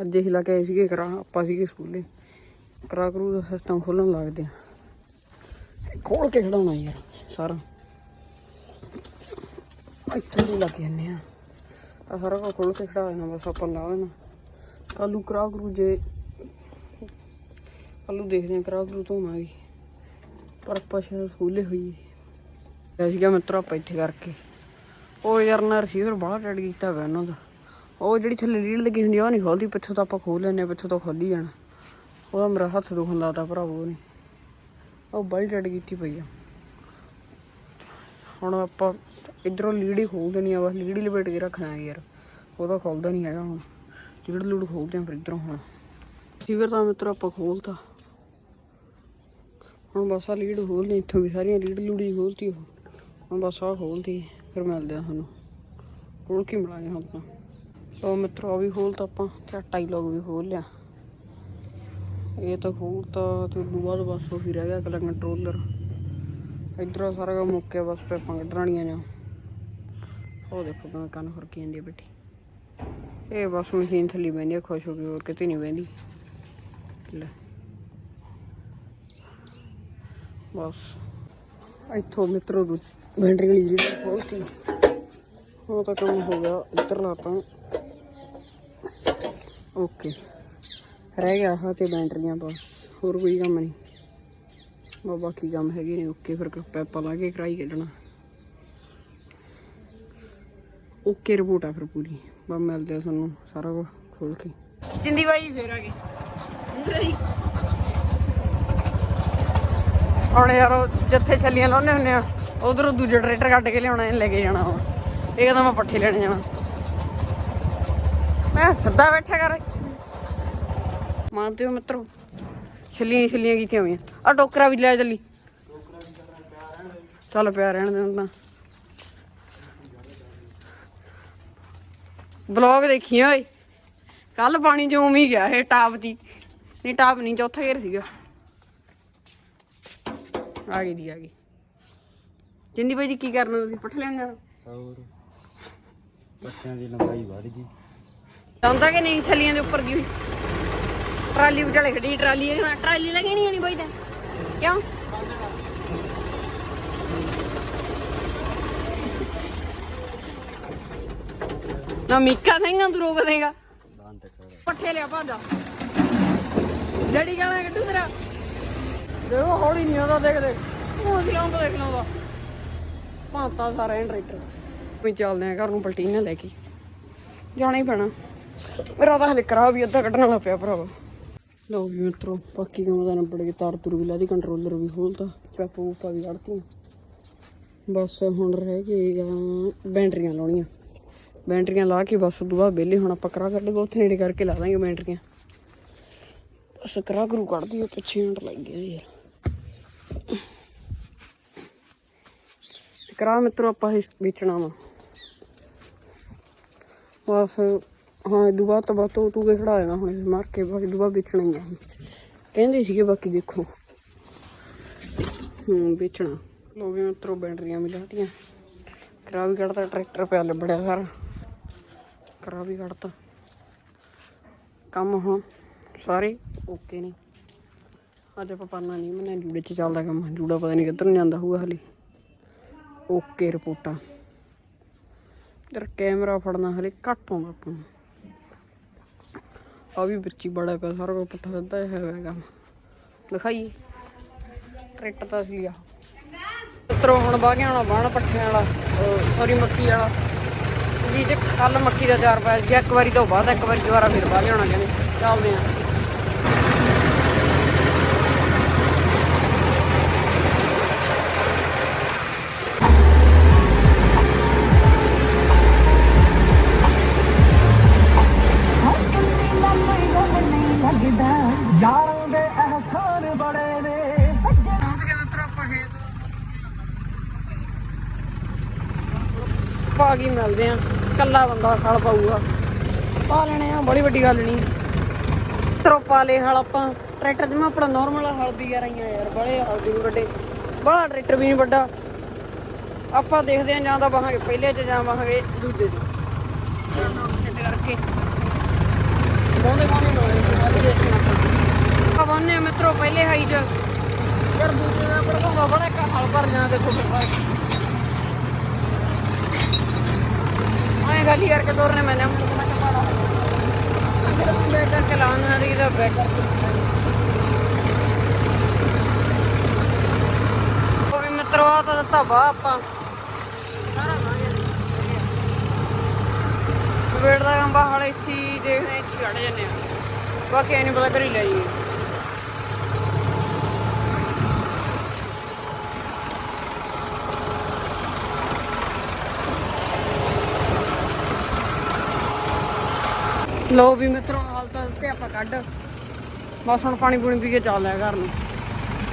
ਅੱਜ ਅਸੀਂ ਲਾ ਕੇ ਆਏ ਸੀਗੇ ਕਰਾ ਆਪਾਂ ਸੀਗੇ ਸਕੂਲੇ। ਕਰਾ ਕਰੂ ਦਾ ਸਿਸਟਮ ਖੋਲਣ ਲੱਗਦੇ ਆ ਖੋਲ ਕੇ ਖੜਾਉਣਾ ਯਾਰ, ਸਾਰਾ। ਇੱਥੇ ਨੂੰ ਲੱਗ ਜਾਂਦੇ ਆ ਆ ਸਾਰਾ ਕੁਝ ਖੋਲ ਕੇ ਖੜਾ ਦੇਣਾ, ਬਸ ਆਪਾਂ ਲਾ ਦੇਣਾ। ਕੱਲੂ ਕਰਾ ਕਰੂ ਜੇ ਕੱਲੂ ਦੇਖਦੇ ਆ ਕਰਾ ਕਰੂ ਧੋਵਾਂਗੇ ਪਰ ਆਪਾਂ ਸ਼ਾਇਦ ਸਕੂਲੇ ਹੋਈ ਐਸੀ ਗਿਆ ਮਿੱਤਰ ਆਪਾਂ ਇੱਥੇ ਕਰਕੇ। ਉਹ ਯਾਰ ਨਾ ਰਿਸੀਵਰ ਬੜਾ ਟੱਟ ਕੀਤਾ ਹੋਇਆ ਉਹਨਾਂ ਦਾ। ਉਹ ਜਿਹੜੀ ਥੱਲੇ ਰੀੜ ਲੱਗੀ ਹੁੰਦੀ ਆ, ਉਹ ਨਹੀਂ ਖੋਲਦੀ, ਪਿੱਛੋਂ ਤਾਂ ਆਪਾਂ ਖੋਲ ਲੈਨੇ ਪਿੱਛੋਂ ਤਾਂ ਖੋਲੀ ਜਾਣਾ। ਉਹਦਾ ਮੇਰਾ ਹੱਥ ਦੁਖਣ ਲੱਗਦਾ ਭਰਾਵੋ ਨਹੀਂ। ਉਹ ਬੜੀ ਟੱਟ ਕੀਤੀ ਪਈ ਆ। ਹੁਣ ਆਪਾਂ ਇਧਰੋਂ ਲੀਡ ਹੀ ਖੋਲ ਦੇਣੀ ਆ, ਬਸ ਲੀੜੀ ਲਪੇਟ ਕੇ ਰੱਖਣਾ ਯਾਰ। ਉਹਦਾ ਖੋਲਦਾ ਨਹੀਂ ਹੈਗਾ ਹੁਣ। ਲੀੜ ਲੂੜ ਖੋਲਦੇ ਆ ਫਿਰ ਇਧਰੋਂ ਹੁਣ। ਰਿਸੀਵਰ ਤਾਂ ਮਿੱਤਰ, ਆਪਾਂ ਖੋਲਤਾ ਹੁਣ ਬਸ ਆ ਲੀਡ ਖੋਲਣੀ ਇੱਥੋਂ ਵੀ ਸਾਰੀਆਂ ਲੀੜ ਲੂੜੀ ਖੋਲਤੀ ਹੁਣ ਬਸ ਆ ਖੋਲਤੀ ਫਿਰ ਮਿਲਦੇ ਆ ਤੁਹਾਨੂੰ। ਖੋਲ ਕੇ ਮਿਲਾਂਗੇ ਹੁਣ ਤਾਂ। ਸੋ ਮਿੱਤਰੋ ਆ ਵੀ ਖੋਲਤਾ ਆਪਾਂ, ਤੇ ਟਾਈਲੌਗ ਵੀ ਖੋਲ ਲਿਆ। ਇਹ ਤਾਂ ਖੋਲਤਾ ਤੇ ਉਦੋਂ ਬਾਅਦ ਬਸ ਉਹੀ ਰਹਿ ਗਿਆ ਕਲਾ ਕੰਟਰੋਲਰ ਇਧਰੋਂ ਸਾਰਾ ਕੰਮ ਮੁੱਕਿਆ ਬਸ ਪੈਪਾਂ ਕੱਢਣੀਆਂ ਨੇ। ਉਹ ਦੇਖੋ ਕਿਵੇਂ ਕੰਨ ਖੁਰਕੀ ਜਾਂਦੀ ਆ ਬੇਟੀ ਇਹ ਬਸ ਮਸ਼ੀਨ ਥੱਲੇ ਬਹਿੰਦੀ ਆ, ਖੁਸ਼ ਹੋ ਕੇ, ਹੋਰ ਕਿਤੇ ਨਹੀਂ ਬਹਿੰਦੀ। ਲੈ। ਬਸ, ਇੱਥੋਂ ਮਿੱਤਰੋ ਦੂ ਬੈਟਰੀ ਵਾਲੀ ਜਿਹੜੀ ਖੋਲਤੀ ਹੁਣ ਤਾਂ ਕੰਮ ਹੋ ਗਿਆ, ਇੱਧਰ ਲਾਤਾ ਓਕੇ। ਰਹਿ ਗਿਆ ਆਹ ਤੇ ਬੈਟਰੀਆਂ ਪਾ। ਹੋਰ ਕੋਈ ਕੰਮ ਨਹੀਂ। ਬਾ ਬਾਕੀ ਕੰਮ ਹੈਗੇ ਨੇ, ਓਕੇ, ਫਿਰ ਪੈਪਾ ਲਾ ਕੇ ਕਰਾਈ ਕੱਢਣਾ। ਓਕੇ ਰਿਪੋਰਟ ਆ ਫਿਰ ਪੂਰੀ। ਬਾ ਮਿਲਦੇ ਆ ਤੁਹਾਨੂੰ ਸਾਰਾ ਕੁਝ ਖੋਲ ਕੇ। ਜਿੰਦੀ ਬਾਈ ਫੇਰ ਆ ਗਏ ਹੁਣ ਯਾਰ ਉਹ ਜਿੱਥੇ ਛੱਲੀਆਂ ਲਾਉਨੇ ਹੁੰਨੇ ਆ, ਉਧਰੋਂ ਦੂਜਾ ਟਰੈਕਟਰ ਕੱਢ ਕੇ ਲਿਆਉਣਾ, ਲੈ ਕੇ ਜਾਣਾ ਵਾ ਇਹ ਕਹਿੰਦਾ ਮੈਂ ਪੱਠੇ ਲੈਣ ਜਾਣਾ ਮੈਂ ਸੱਦਾ ਬੈਠਾ ਕਰ। ਮੰਨਦੇ ਹੋ ਮਿੱਤਰੋ, ਛੱਲੀਆਂ ਹੀ ਕੀਤੀਆਂ ਹੋਈਆਂ। ਆ ਟੋਕਰਾ ਵੀ ਲੈ ਚੱਲੀ। ਚੱਲ ਪਿਆ ਰਹਿਣ ਦੇ ਹੁਣ ਬਲੌਗ ਦੇਖੀ ਓਏ। ਕੱਲ ਪਾਣੀ ਚ ਉਵੇਂ ਹੀ ਗਿਆ ਇਹ ਟਾਪ ਦੀ। ਨਹੀਂ, ਟਾਪ ਨਹੀਂ, ਚੌਥਾ ਗੇਰ ਸੀਗਾ। ਆ ਗਈ ਦੀ, ਆ ਗਈ। ਜਿੰਦੀ ਬਾਈ ਜੀ, ਕੀ ਕਰਨਾ ਤੁਸੀਂ? ਪੱਠ ਲੈਣ ਜਾਣਾ? ਹੋਰ। ਬੱਚਿਆਂ ਦੀ ਲੰਬਾਈ ਵੱਧ ਗਈ। ਚਾਹੁੰਦਾ ਕਿ ਨਹੀਂ ਥੱਲੀਆਂ ਦੇ ਉੱਪਰ ਗਈ ਹੋਈ? ਟਰਾਲੀ ਵਿਚਾਲੇ ਖੜੀ ਟਰਾਲੀ ਇਹ ਨਾ ਟਰਾਲੀ ਲੱਗਣੀ ਨਹੀਂ ਬਾਈ ਤੇ। ਕਿਉਂ? ਨਾ ਮੀਕਾ ਸਿੰਘਾਂ ਤੂੰ ਰੋਕ ਦੇਗਾ। ਦਾਨ ਤੱਕ ਪੱਠੇ ਲਿਆ ਭਾਂਦਾ ਜੜੀ ਗਾਣਾ ਕੱਢੂ ਤੇਰਾ। ਦੇਖੋ ਹੌਲੀ ਨਹੀਂ ਆਉਂਦਾ ਦੇਖ ਦੇਖ। ਹੁਣ ਵੀ ਆਉਂਦਾ ਦੇਖ ਲਾਉਂਦਾ। ਭਾਂਤਾ ਸਾਰਾ ਟਰੈਕਟਰ। ਵੀ ਚੱਲਦੇ ਆ ਘਰ ਨੂੰ ਪਲਟੀਨਾ ਲੈ ਕੇ। ਜਾਣਾ ਹੀ ਪੈਣਾ। ਮੇਰਾ ਤਾਂ ਹਲੇ ਕਰਾ ਵੀ ਅੱਧਾ ਕੱਢਣ ਵਾਲਾ ਪਿਆ ਭਰਾਵਾ। ਲਓ ਵੀ ਮਿੱਤਰੋ, ਬਾਕੀ ਕੰਮ ਦਾ ਨੰਬਰ ਕੇ ਤਾਰ ਤੁਰ ਵੀ ਲਾ ਦੀ ਕੰਟਰੋਲਰ ਵੀ ਖੋਲਤਾ ਪੈਪਾ ਪੂਪਾ ਵੀ ਕੱਢਤੀ। ਬਸ ਹੁਣ ਰਹਿ ਗਏ ਬੈਟਰੀਆਂ ਲਾਉਣੀਆਂ। ਬੈਟਰੀਆਂ ਲਾ ਕੇ ਬਸ ਦੁਆ ਬਾਅਦ ਵਿਹਲੇ, ਹੁਣ ਆਪਾਂ ਕਰਾ ਕੱਢ ਉੱਥੇ ਨੇੜੇ ਕਰਕੇ ਲਾ ਦਾਂਗੇ ਬੈਟਰੀਆਂ। ਬਸ ਕਰਾ ਕਰੂ ਕੱਢਦੀ ਉਹ ਪਿੱਛੇ ਹੰਟ ਲੱਗ ਗਿਆ ਯਾਰ। ਤੇ ਕਰਾ ਮਿੱਤਰੋ ਆਪਾਂ ਵੇਚਣਾ ਵਾ। ਬਸ ਹਾਂ ਇਹ ਬਾਅਦ ਤਾਂ ਬਾਤ ਤੂੰ ਕੇ ਖੜਾ ਦੇਣਾ ਹੁਣ, ਮਾਰ ਕੇ ਬਾਕੀ ਦੁਆ ਵੇਚਣਾ ਹੀ ਆ। ਕਹਿੰਦੇ ਸੀਗੇ ਬਾਕੀ ਦੇਖੋ। ਹੂੰ, ਵੇਚਣਾ। ਲੋ ਵੀ ਮਿੱਤਰੋ ਬੈਟਰੀਆਂ ਵੀ ਕਰਾ ਵੀ ਕੱਢਤਾ, ਟਰੈਕਟਰ ਪਿਆ ਲੱਭੜਿਆ ਸਾਰਾ। ਕਰਾ ਵੀ ਕੱਢਤਾ। ਕੰਮ ਹੁਣ ਸਾਰੇ ਓਕੇ ਨੇ। ਅੱਜ ਆਪਾਂ ਪਰਨਾ ਨਹੀਂ ਮਨੇ ਜੂੜੇ ਚ ਚੱਲਦਾ ਕੰਮ। ਜੂੜਾ ਪਤਾ ਨਹੀਂ ਕਿੱਧਰ ਨੂੰ ਜਾਂਦਾ ਹੋਊਗਾ ਹਲੇ। ਓਕੇ ਰਿਪੋਰਟਾਂ। ਯਾਰ ਕੈਮਰਾ ਫੜਨਾ ਹਲੇ ਘੱਟ ਆਉਂਦਾ ਆਪਾਂ ਨੂੰ। ਆ ਵੀ ਬੱਚੀ ਬੜਾ ਪਿਆ, ਸਾਰਾ ਕੁਝ ਪੱਠਾ ਸਿੱਧਾ ਹੈਗਾ ਕੰਮ ਦਿਖਾਈਏ। ਟਰੈਕਟਰ ਤਾਂ ਅਸਲੀ ਆ। ਮਿੱਤਰੋ, ਹੁਣ ਬਾਹ ਗਿਆ ਹੋਣਾ ਬਾਣ ਪੱਠਿਆਂ ਵਾਲਾ ਸੌਰੀ, ਮੱਕੀ ਵਾਲਾ। ਜੀ, ਜੇ ਕੱਲ ਮੱਕੀ ਦਾ ਚਾਰ ਪਾਇਆ ਸੀ ਇੱਕ ਵਾਰੀ ਤੋਂ ਬਾਅਦ, ਇੱਕ ਵਾਰੀ ਦੁਬਾਰਾ ਫਿਰ ਬਾਹ ਲਿਆਉਣਾ ਕਹਿੰਦੇ। ਚੱਲਦੇ ਆ ਪਾ ਕੇ ਮਿਲਦੇ ਆ। ਕੱਲਾ ਬੰਦਾ ਖਲ ਪਾਊਗਾ। ਪਾ ਲੈਣੇ ਆ, ਬੜੀ ਵੱਡੀ ਗੱਲ ਨਹੀਂ। ਤਰੋਪਾ ਲੈ ਹਲ ਆਪਾਂ। ਟਰੈਕਟਰ ਜਿਵੇਂ ਆਪਣਾ ਨਾਰਮਲ ਹਲਦੀ ਯਾਰ ਆਈਆਂ ਯਾਰ, ਬੜੇ ਹਲਦੀ ਵੱਡੇ। ਬੜਾ ਟਰੈਕਟਰ ਵੀ ਨਹੀਂ ਵੱਡਾ। ਆਪਾਂ ਦੇਖਦੇ ਆ ਜਾਂ ਤਾਂ ਵਾਹਾਂਗੇ ਪਹਿਲੇ ਚ ਜਾਂ ਵਾਹਾਂਗੇ ਦੂਜੇ ਚ। ਫਿੱਟ ਕਰਕੇ ਬੋਂਦੇ ਬੋਂਦੇ ਨਾ ਹਵਾਨੇ ਮਿੱਤਰੋ, ਪਹਿਲੇ ਹਾਈ ਚ। ਯਾਰ ਦੂਜੇ ਦਾ ਪਰ ਬੜਾ ਕਾ ਹਲ ਭਰ ਜਾਂ ਦੇਖੋ ਦੀ ਤਾਂ ਬੈਕ ਕਰਕੇ ਕੋਈ ਮਿੱਤਰੋ ਆ ਤਾਂ ਦਿੱਤਾ ਵਾ ਆਪਾਂ। ਸਾਰਾ ਲਾਂਗੇ ਵੇਟ ਦਾ ਕੰਬਾ ਬਾਹਲੇ ਇੱਥੇ ਦੇਖਦੇ ਇੱਥੇ ਛੱਡ ਜੰਨੇ ਆ ਬਾਕੀ ਇਹ ਨਹੀਂ ਪਤਾ ਘਰੀ ਲੈ ਜਾਈਏ। ਲੋ ਵੀ ਮਿੱਤਰੋ, ਹਾਲ ਤਾਂ ਆਪਾਂ ਕੱਢ। ਬਸ ਹੁਣ ਪਾਣੀ ਪੂਣੀ ਪੀ ਕੇ ਚੱਲ ਲਿਆ ਘਰ ਨੂੰ।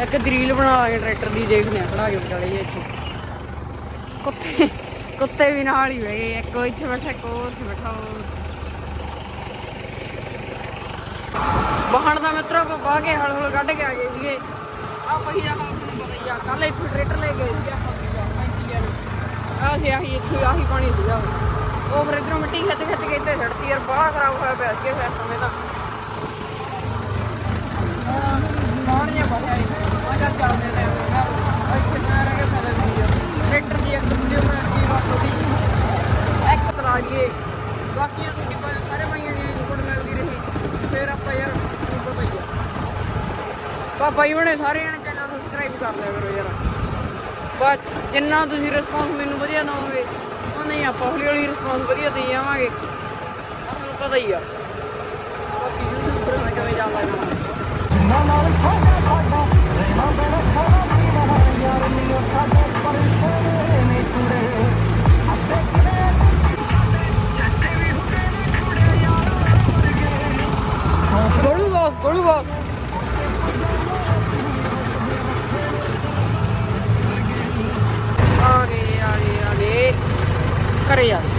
ਇੱਕ ਦਰੀਲ ਬਣਾ ਲਾਂਗੇ ਟਰੈਕਟਰ ਦੀ ਦੇਖਦੇ ਆ, ਖੜਾ ਕੇ ਵਿਚਾਲੇ ਜੇ ਇੱਥੇ। ਕੁੱਤੇ ਕੁੱਤੇ ਵੀ ਨਾਲ ਹੀ ਬਹਿ ਇੱਕ ਇੱਥੇ ਬੈਠਾ, ਇੱਕ ਉੱਥੇ ਬੈਠਾ, ਉਹ। ਦਾ ਮਿੱਤਰੋ ਕੋ ਬਾਹ ਕੇ ਹਲ ਹਲ ਕੱਢ ਕੇ ਆ ਗਏ ਸੀਗੇ। ਆ ਪਹੀਆ ਹਾਂ ਤੁਹਾਨੂੰ ਪਤਾ ਹੀ ਆ ਕੱਲ ਇੱਥੇ ਟਰੈਕਟਰ ਲੈ ਗਏ ਸੀ ਆਪਾਂ। ਆ ਸੀ ਆਹੀ ਇੱਥੇ, ਆਹੀ ਪਾਣੀ ਸੀਗਾ। ਉਹ ਫਿਰ ਇਧਰੋਂ ਮਿੱਟੀ ਖਿੱਚ ਖਿੱਚ ਕੇ ਇੱਥੇ ਛੱਡਤੀ ਯਾਰ ਬੜਾ ਖਰਾਬ ਹੋਇਆ ਪਿਆ ਅੱਗੇ ਫਿਰ ਸਮੇਂ ਤਾਂ। ਕੌਣ ਜੇ ਬਹਿਆ ਆ ਜਾ ਚੱਲਦੇ ਨੇ ਇੱਥੇ ਨਾ ਰਹਿ ਕੇ ਫਾਇਦਾ ਨਹੀਂ ਟਰੈਕਟਰ ਦੀ ਇੱਕ ਵੀਡੀਓ ਬਣਾ ਕੇ ਬਾਤ ਹੋਈ ਇੱਕ ਤਲਾ ਲਈਏ। ਬਾਕੀਆਂ ਤੋਂ ਨਿਪਾ ਸਾਰੇ ਭਾਈਆਂ ਦੀ ਰਿਪੋਰਟ ਮਿਲਦੀ ਰਹੀ। ਫਿਰ ਆਪਾਂ ਯਾਰ ਤੁਹਾਨੂੰ ਪਤਾ ਹੀ ਆ। ਪਾਪਾ ਜੀ ਹੁਣੇ ਸਾਰੇ ਜਣੇ ਚੈਨਲ ਸਬਸਕ੍ਰਾਈਬ ਕਰ ਲਿਆ ਕਰੋ ਯਾਰ। ਬਸ, ਜਿੰਨਾ ਤੁਸੀਂ ਰਿਸਪੌਂਸ ਮੈਨੂੰ ਵਧੀਆ ਨਾ ਉਹ ਨਹੀਂ ਆਪਾਂ ਹੌਲੀ ਹੌਲੀ ਰਿਸਪੌਂਸ ਵਧੀਆ ਦੇ ਜਾਵਾਂਗੇ ਤੁਹਾਨੂੰ ਪਤਾ ਹੀ ਆ। ਬਾਕੀ YouTube ਤੇ ਕਿਵੇਂ ਜਾਵਾਂਗਾ ਜਿੰਨਾ ਨਾਲ ਸਾਡਾ ਸਾਡਾ ਰਹਿਣਾ ਬੜਾ ਖਾਣਾ ਪੀਣਾ ਯਾਰ ਮੈਨੂੰ ਸਾਡੇ ਪਰੇਸ਼ਾਨ ਨੇ ਕੁੜੇ। ਅੱਧੇ ਕਿਨੇ ਸਾਡੇ ਚਾਚੇ ਵੀ ਹੁੰਦੇ ਨੇ ਕੁੜੇ ਯਾਰ ਵਰਗੇ। ਗੋਲੂ ਬਾਸ ਗੋਲੂ ਬਾਸ